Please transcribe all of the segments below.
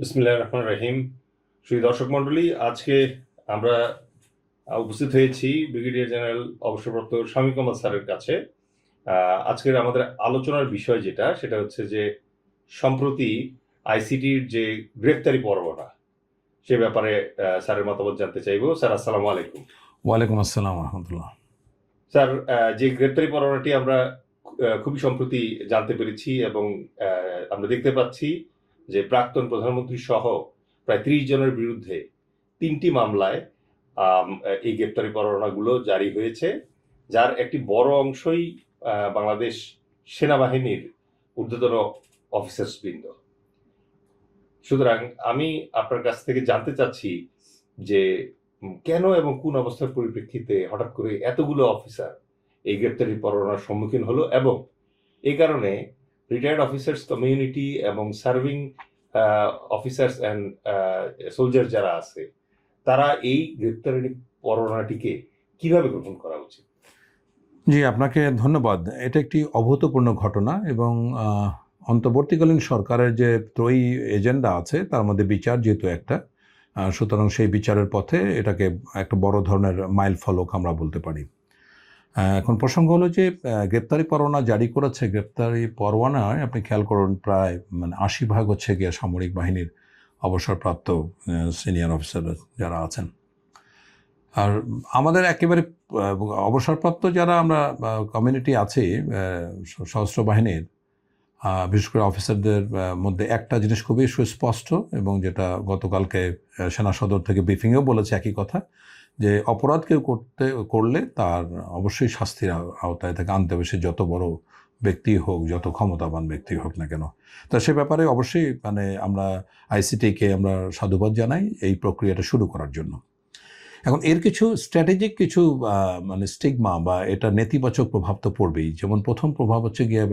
বিসমিল্লাহ রহমান রহিম শ্রী দর্শক মণ্ডলী আজকে আমরা উপস্থিত হয়েছি ব্রিগেডিয়ার জেনারেল অবসরপ্রাপ্ত স্বামী কমল স্যারের কাছে। আজকের আমাদের আলোচনার বিষয় যেটা সেটা হচ্ছে যে সম্প্রতি আইসিটির যে গ্রেফতারি পরোয়ানা সে ব্যাপারে স্যারের মতামত জানতে চাইব। স্যার আসসালামু আলাইকুম। ওয়ালাইকুম আসসালাম রহমতুল্লাহ। স্যার যে গ্রেপ্তারি পরোয়ানাটি আমরা খুবই সম্প্রতি জানতে পেরেছি এবং আমরা দেখতে পাচ্ছি যে প্রাক্তন প্রধানমন্ত্রী সহ প্রায় ত্রিশ জনের বিরুদ্ধে তিনটি মামলায় এই গ্রেপ্তারি পরোয়ানাগুলো জারি হয়েছে, যার একটি বড় অংশই বাংলাদেশ সেনাবাহিনীর ঊর্ধ্বতন অফিসার্স বৃন্দ সুতরাং আমি আপনার কাছ থেকে জানতে চাচ্ছি যে কেন এবং কোন অবস্থার পরিপ্রেক্ষিতে হঠাৎ করে এতগুলো অফিসার এই গ্রেপ্তারি পরোয়ানার সম্মুখীন হলো এবং এই কারণে রিটায়ার্ড অফিসার্স কমিউনিটি এবং সার্ভিং অফিসার্স অ্যান্ড সোলজার যারা আছে, তারা এই গ্রেপ্তারি পরোয়ানাটিকে কীভাবে গ্রহণ করা উচিত? জি, আপনাকে ধন্যবাদ। এটা একটি অভূতপূর্ণ ঘটনা এবং অন্তর্বর্তীকালীন সরকারের যে ত্রয়ী এজেন্ডা আছে, তার মধ্যে বিচার যেহেতু একটা সুতরাং সেই বিচারের পথে এটাকে একটা বড় ধরনের মাইল ফলক আমরা বলতে পারি। এখন প্রসঙ্গ হলো যে গ্রেপ্তারি পরোয়ানা জারি করেছে গ্রেপ্তারি পরোয়ানায়, আপনি খেয়াল করুন, প্রায় মানে আশি ভাগ হচ্ছে গিয়ে সামরিক বাহিনীর অবসরপ্রাপ্ত সিনিয়র অফিসার যারা আছেন। আর আমাদের একেবারে অবসরপ্রাপ্ত যারা আমরা কমিউনিটি আছি সশস্ত্র বাহিনীর বিশেষ করে অফিসারদের মধ্যে একটা জিনিস খুবই সুস্পষ্ট এবং যেটা গতকালকে সেনা সদর থেকে ব্রিফিংয়েও বলেছে একই কথা যে অপরাধ কেউ করতে, করলে তার অবশ্যই শাস্তির আওতায় থেকে আনতে হবে। সে যত বড় ব্যক্তি হোক, যত ক্ষমতাবান ব্যক্তি হোক না কেন। তা সে ব্যাপারে অবশ্যই মানে আমরা আইসিটিকে আমরা সাধুবাদ জানাই এই প্রক্রিয়াটা শুরু করার জন্য। এখন এর কিছু স্ট্র্যাটেজিক কিছু মানে স্টিগমা বা এটা নেতিবাচক প্রভাব তো পড়বেই। যেমন প্রথম প্রভাব হচ্ছে গিয়ে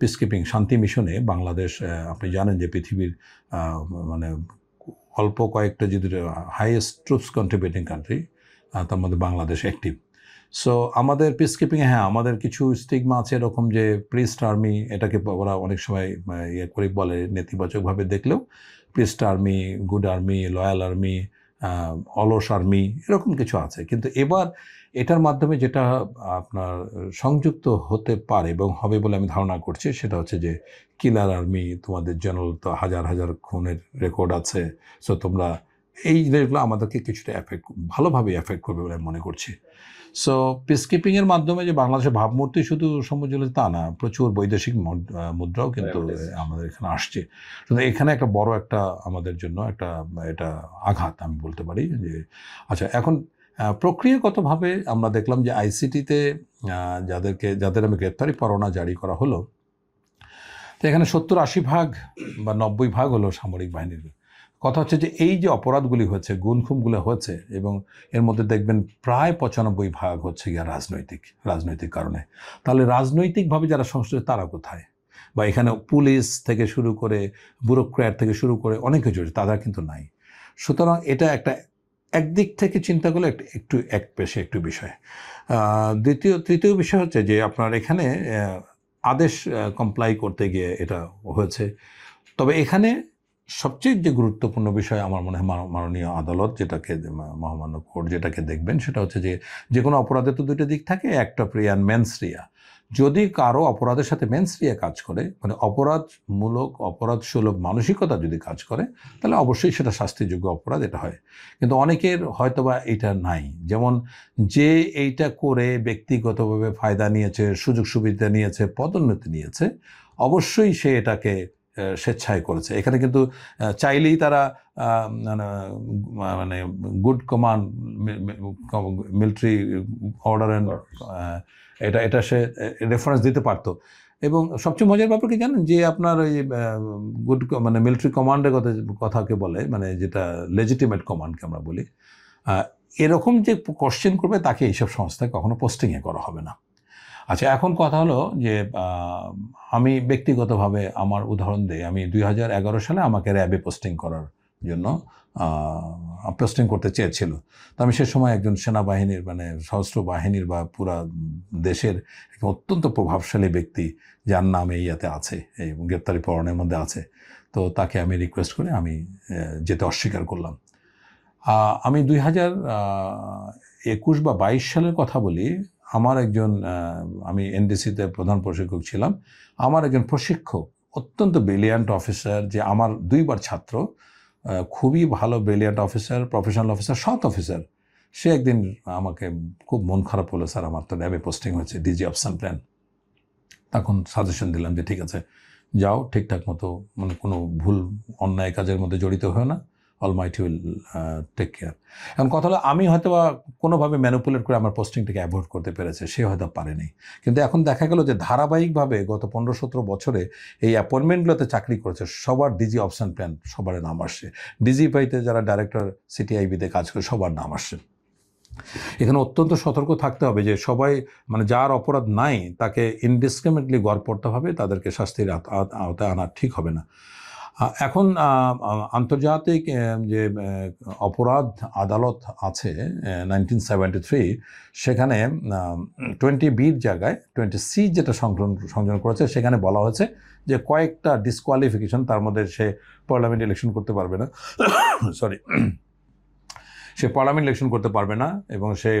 পিস কিপিং শান্তি মিশনে বাংলাদেশ আপনি জানেন যে পৃথিবীর মানে অল্প কয়েকটা যদি হাইয়েস্ট ট্রুপস কন্ট্রিবিউটিং কান্ট্রি তার মধ্যে বাংলাদেশ অ্যাক্টিভ সো আমাদের পিস হ্যাঁ আমাদের কিছু স্টিগমা আছে এরকম যে প্রিস্ট আর্মি এটাকে ওরা অনেক সময় ইয়ে করে বলে, নেতিবাচকভাবে দেখলেও priest army good army loyal army অলস আর্মি, এরকম কিছু আছে। কিন্তু এবার এটার মাধ্যমে যেটা আপনার সংযুক্ত হতে পারে এবং হবে বলে আমি ধারণা করছি, সেটা হচ্ছে যে কিলার আর্মি, তোমাদের জেনারেল তো হাজার হাজার খুনের রেকর্ড আছে। সো তোমরা এই জিনিসগুলো আমাদেরকে কিছুটা এফেক্ট ভালোভাবে এফেক্ট করবে বলে মনে করছি। সো পিসকিপিংয়ের মাধ্যমে যে বাংলাদেশের ভাবমূর্তি শুধু সমুজ্জ্বল তা না প্রচুর বৈদেশিক মুদ্রাও কিন্তু আমাদের এখানে আসছে। সুতরাং এখানে একটা বড় একটা আমাদের জন্য একটা এটা আঘাত আমি বলতে পারি যে আচ্ছা এখন প্রক্রিয়াগতভাবে আমরা দেখলাম যে আইসিটিতে যাদেরকে যাদের আমি গ্রেপ্তারি পরোয়ানা জারি করা হলো তো এখানে সত্তর আশি ভাগ বা নব্বই ভাগ হলো সামরিক বাহিনীর কথা হচ্ছে যে এই যে অপরাধগুলি হয়েছে গুনখুমগুলো হয়েছে এবং এর মধ্যে দেখবেন প্রায় পঁচানব্বই ভাগ হচ্ছে গিয়া রাজনৈতিক রাজনৈতিক কারণে। তাহলে রাজনৈতিকভাবে যারা সংশ্লিষ্ট, তারা কোথায়? বা এখানে পুলিশ থেকে শুরু করে, ব্যুরোক্র্যাট থেকে শুরু করে অনেক কিছু তারা কিন্তু নাই। সুতরাং এটা একটা একদিক থেকে চিন্তা করলে একটু এক পেশে একটু বিষয়। দ্বিতীয়, তৃতীয় বিষয় হচ্ছে যে আপনার এখানে, আদেশ কমপ্লাই করতে গিয়ে এটা হয়েছে। তবে এখানে সবচেয়ে যে গুরুত্বপূর্ণ বিষয় আমার মনে হয় মাননীয় আদালত যেটাকে মহামান্য কোর্ট যেটাকে দেখবেন সেটা হচ্ছে যে যে কোনো অপরাধের তো দুটো দিক থাকে, একটা প্রিয়া মেন্স যদি কারও অপরাধের সাথে মেন্স কাজ করে মানে অপরাধমূলক অপরাধ সুলভ মানসিকতা যদি কাজ করে, তাহলে অবশ্যই সেটা শাস্তিযোগ্য অপরাধ এটা হয়। কিন্তু অনেকের হয়তোবা এটা নাই। যেমন যে এইটা করে ব্যক্তিগতভাবে ফায়দা নিয়েছে সুযোগ সুবিধা নিয়েছে, পদোন্নতি নিয়েছে, অবশ্যই সে এটাকে স্বেচ্ছায় করেছে। এখানে কিন্তু চাইলেই তারা মানে- good command military order and এটা এটা সে রেফারেন্স দিতে পারতো। এবং সবচেয়ে মজার ব্যাপার কি জানেন? যে আপনার ওই গুড মানে মিলিটারি কমান্ডের কথা, কথাকে বলে মানে যেটা লেজিটিমেট কমান্ডকে আমরা বলি এরকম যে কোশ্চেন করবে, তাকে এইসব সংস্থায় কখনো পোস্টিংয়ে করা হবে না। আচ্ছা এখন কথা হলো যে আমি ব্যক্তিগতভাবে আমার উদাহরণ দিই। আমি দুই হাজার এগারো সালে আমাকে র্যাবে পোস্টিং করার জন্য পোস্টিং করতে চেয়েছিল। তো আমি সে সময় একজন সেনাবাহিনীর মানে সশস্ত্র বাহিনীর বা পুরা দেশের অত্যন্ত প্রভাবশালী ব্যক্তি, যার নাম এই ইয়াতে আছে, এই গ্রেপ্তারি পরনের মধ্যে আছে। তো তাকে আমি রিকোয়েস্ট করে আমি যেতে অস্বীকার করলাম। আমি দুই হাজার একুশ বা বাইশ সালের কথা বলি আমার একজন আমি এনডিসিতে প্রধান প্রশিক্ষক ছিলাম। আমার একজন প্রশিক্ষক, অত্যন্ত ব্রিলিয়ান্ট অফিসার যে আমার দুইবার ছাত্র খুবই ভালো ব্রিলিয়ান্ট অফিসার প্রফেশনাল অফিসার সৎ অফিসার সে একদিন আমাকে খুব মন খারাপ হলো স্যার, আমার তো র্যাবে পোস্টিং হয়েছে ডিজি অপশান প্ল্যান তখন সাজেশন দিলাম যে, ঠিক আছে, যাও, ঠিকঠাক মতো মানে কোনো ভুল, অন্যায় কাজের মধ্যে জড়িত হয় না। Almighty will take care এখন কথা হলো, আমি হয়তো বা কোনোভাবে ম্যানুপুলেট করে আমার পোস্টিংটাকে অ্যাভয়েড করতে পেরেছে, সে হয়তো পারেনি। কিন্তু এখন দেখা গেল যে ধারাবাহিকভাবে গত পনেরো সতেরো বছরে এই অ্যাপয়েন্টমেন্টগুলোতে চাকরি করেছে, সবার ডিজি অপশান প্ল্যান সবার নাম আসছে। ডিজিপাইতে যারা ডাইরেক্টর সিটিআইবিতে কাজ করে, সবার নাম আসছে। এখানে অত্যন্ত সতর্ক থাকতে হবে যে সবাই মানে যার অপরাধ নাই, তাকে ইনডিসক্রিমিনেটলি গড় পড়তে হবে তাদেরকে শাস্তির আওতায় আনা ঠিক হবে না। এখন আন্তর্জাতিক যে অপরাধ আদালত আছে নাইনটিন সেভেন্টি থ্রি সেখানে টোয়েন্টি বির জায়গায় টোয়েন্টি সি যেটা সংযোজন সংযোজন করেছে, সেখানে বলা হয়েছে যে কয়েকটা ডিসকোয়ালিফিকেশন তার মধ্যে সে পার্লামেন্ট ইলেকশন করতে পারবে না। সরি সে পার্লামেন্ট ইলেকশন করতে পারবে না এবং সে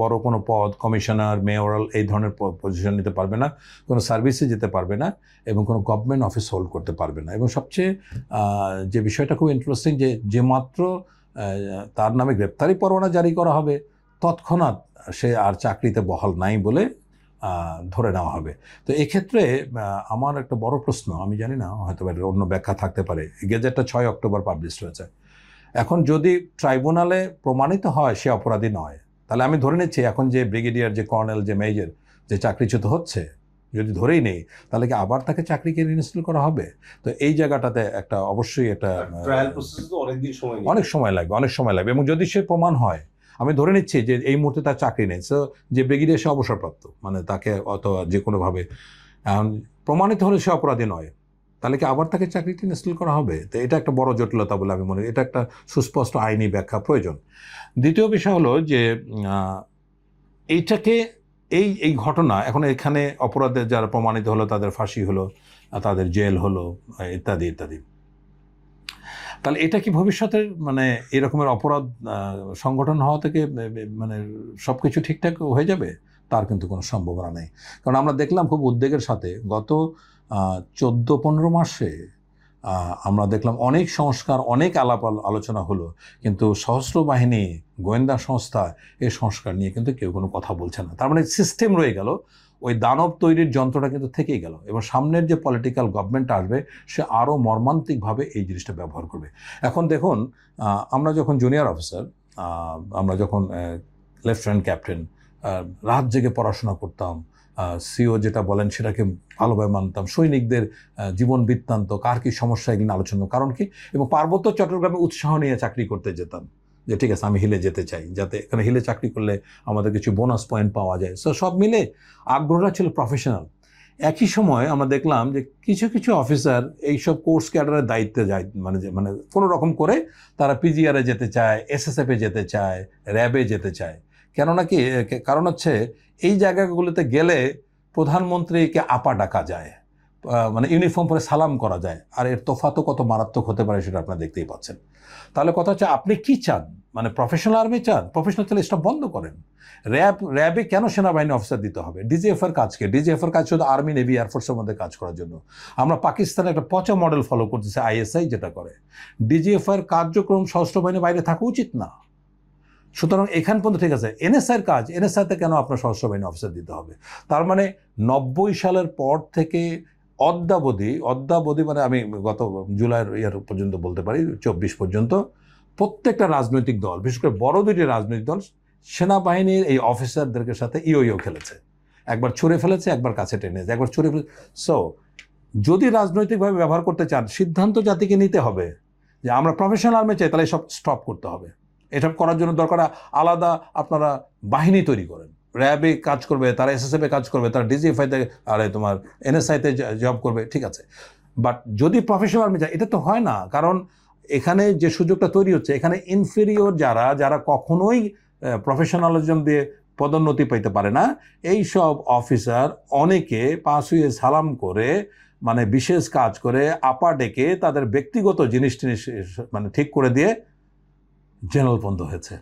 বড় কোনো পদ, কমিশনার, মেয়রাল এই ধরনের পজিশন নিতে পারবে না, কোনো সার্ভিসে যেতে পারবে না এবং কোনো গভর্নমেন্ট অফিস হোল্ড করতে পারবে না। এবং সবচেয়ে যে বিষয়টা খুব ইন্টারেস্টিং যে যে মাত্র তার নামে গ্রেপ্তারি পরোয়ানা জারি করা হবে, তৎক্ষণাৎ সে আর চাকরিতে বহাল নাই বলে ধরে নেওয়া হবে। তো এক্ষেত্রে আমার একটা বড় প্রশ্ন, আমি জানি না, হয়তো অন্য ব্যাখ্যা থাকতে পারে। গেজেটটা ছয় অক্টোবর পাবলিশ হয়েছে। এখন যদি ট্রাইব্যুনালে প্রমাণিত হয় সে অপরাধী নয় তাহলে আমি ধরে নিচ্ছি এখন যে ব্রিগেডিয়ার যে কর্নেল যে মেজর যে চাকরিচ্যুত হচ্ছে যদি ধরেই নেই তাহলে কি আবার তাকে চাকরিকে রিইনস্টল করা হবে? তো এই জায়গাটাতে একটা অবশ্যই একটা অনেক সময় লাগবে অনেক সময় লাগবে। এবং যদি সে প্রমাণ হয় আমি ধরে নিচ্ছি যে এই মুহূর্তে তার চাকরি নেই। সো যে ব্রিগেডিয়ার সে অবসরপ্রাপ্ত মানে তাকে অত যে কোনোভাবে এখন প্রমাণিত হলে সে অপরাধী নয়। তাহলে কি আবার তাকে চাকরিটি ইনস্টল করা হবে? তো এটা একটা বড় জটিলতা বলে আমি মনে করি। এটা একটা সুস্পষ্ট আইনি ব্যাখ্যা প্রয়োজন। দ্বিতীয় বিষয় হলো যে এইটাকে এই এই ঘটনা এখন এখানে অপরাধের যারা প্রমাণিত হলো, তাদের ফাঁসি হলো, তাদের জেল হলো, ইত্যাদি ইত্যাদি। তাহলে এটা কি ভবিষ্যতের মানে এরকমের অপরাধ সংগঠন হওয়া থেকে মানে সব কিছু ঠিকঠাক হয়ে যাবে? তার কিন্তু কোনো সম্ভাবনা নেই। কারণ আমরা দেখলাম খুব উদ্বেগের সাথে গত চোদ্দ, পনেরো মাসে আমরা দেখলাম অনেক সংস্কার, অনেক আলাপ আলোচনা হলো। কিন্তু সহস্র বাহিনী, গোয়েন্দা সংস্থা এই সংস্কার নিয়ে কিন্তু কেউ কোনো কথা বলছে না। তার মানে সিস্টেম রয়ে গেল। ওই দানব তৈরির যন্ত্রটা কিন্তু থেকেই গেল। এবং সামনের যে পলিটিক্যাল গভর্নমেন্ট আসবে, সে আরও মর্মান্তিকভাবে এই জিনিসটা ব্যবহার করবে। এখন দেখুন আমরা যখন জুনিয়র অফিসার আমরা যখন লেফটেন্যান্ট ক্যাপ্টেন রাত জেগে পড়াশোনা করতাম সিও যেটা বলেন সেটাকে ভালোভাবে মানতাম। সৈনিকদের জীবন বৃত্তান্ত, কার কী সমস্যা এগুলো আলোচনা কারণ কি? এবং পার্বত্য চট্টগ্রামে উৎসাহ নিয়ে চাকরি করতে যেতাম। যে ঠিক আছে, আমি হিলে যেতে চাই, যাতে এখানে হিলে চাকরি করলে আমাদের কিছু বোনাস পয়েন্ট পাওয়া যায়। সো সব মিলে আগ্রহটা ছিল প্রফেশনাল একই সময় আমরা দেখলাম যে কিছু কিছু অফিসার এইসব কোর্স ক্যাডারের দায়িত্বে যায় মানে মানে কোনো রকম করে তারা পিজিআরে যেতে চায় এসএসএফে যেতে চায় র্যাবে যেতে চায়। কেননা কি কারণ হচ্ছে এই জায়গাগুলোতে গেলে প্রধানমন্ত্রীকে আপা ডাকা যায় মানে ইউনিফর্ম পরে সালাম করা যায়, আর এর তোফাতো কত মারাত্মক হতে পারে সেটা আপনারা দেখতেই পাচ্ছেন। তাহলে কথা হচ্ছে আপনি কি চান? মানে প্রফেশনাল আর্মি চান? প্রফেশনাল তাহলে স্টপ বন্ধ করেন। র্যাব, র্যাবে কেন সেনাবাহিনী অফিসার দিতে হবে? ডিজিএফ এর কাজকে ডিজিএফ এর কাজ শুধু আর্মি নেভি এয়ারফোর্সের মধ্যে কাজ করার জন্য। আমরা পাকিস্তানে একটা পচা মডেল ফলো করতেছি আইএসআই যেটা করে। ডিজিএফ এর কার্যক্রম সশস্ত্র বাহিনীর বাইরে থাকা উচিত না। সুতরাং এখান পর্যন্ত ঠিক আছে। এনএসআইয়ের কাজ, এনএসআইতে কেন আপনার সশস্ত্র বাহিনী অফিসার দিতে হবে? তার মানে নব্বই সালের পর থেকে অদ্যাবধি অদ্যাবধি মানে আমি গত জুলাইয়ের ইয়ার পর্যন্ত বলতে পারি, চব্বিশ পর্যন্ত প্রত্যেকটা রাজনৈতিক দল, বিশেষ করে বড় দুইটি রাজনৈতিক দল, সেনাবাহিনীর এই অফিসারদেরকে সাথে ইও ইও খেলেছে। একবার ছুঁড়ে ফেলেছে, একবার কাছে টেনেছে একবার ছুঁড়ে ফেলে সো যদি রাজনৈতিকভাবে ব্যবহার করতে চান, সিদ্ধান্ত জাতিকে নিতে হবে যে আমরা প্রফেশনাল আর্মি চাই, তাহলে সব স্টপ করতে হবে। এটা করার জন্য দরকার আলাদা আপনারা বাহিনী তৈরি করেন। র্যাবে কাজ করবে, তারা এসএসএফে কাজ করবে, তারা ডিজিএফআইতে আরে তোমার এনএসআইতে জব করবে, ঠিক আছে। বাট যদি প্রফেশনাল আর্মি যায়, এটা তো হয় না। কারণ এখানে যে সুযোগটা তৈরি হচ্ছে, এখানে ইনফেরিয়র যারা যারা কখনোই প্রফেশনালিজম দিয়ে পদোন্নতি পাইতে পারে না, এই সব অফিসার অনেকে পাশ হয়ে সালাম করে মানে বিশেষ কাজ করে, আপা ডেকে তাদের ব্যক্তিগত জিনিস টিনিস মানে ঠিক করে দিয়ে জেনারেল বন্ধ হয়েছে।